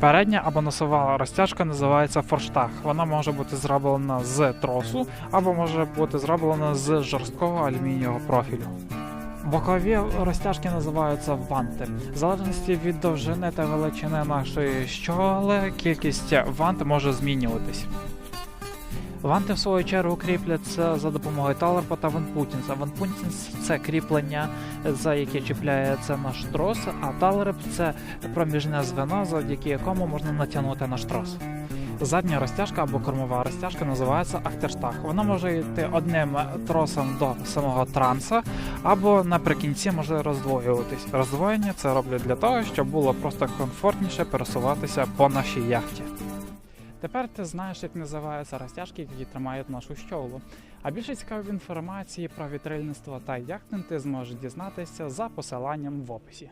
Передня або носова розтяжка називається форштаг. Вона може бути зроблена з тросу або може бути зроблена з жорсткого алюмінієвого профілю. Бокові розтяжки називаються ванти. В залежності від довжини та величини нашої щоли, кількість вант може змінюватись. Ванти, в свою чергу, кріпляться за допомогою талерпа та ванпутінса. Ванпутінс це кріплення, за яке чіпляється наш трос, а талерп це проміжне звено, завдяки якому можна натягнути наш трос. Задня розтяжка або кормова розтяжка називається ахтерштаг. Вона може йти одним тросом до самого транса, або наприкінці може роздвоюватись. Роздвоєння це роблять для того, щоб було просто комфортніше пересуватися по нашій яхті. Тепер ти знаєш, як називаються розтяжки, які тримають нашу щолу. А більше цікавої інформації про вітрильництво та яхтинг ти зможеш дізнатися за посиланням в описі.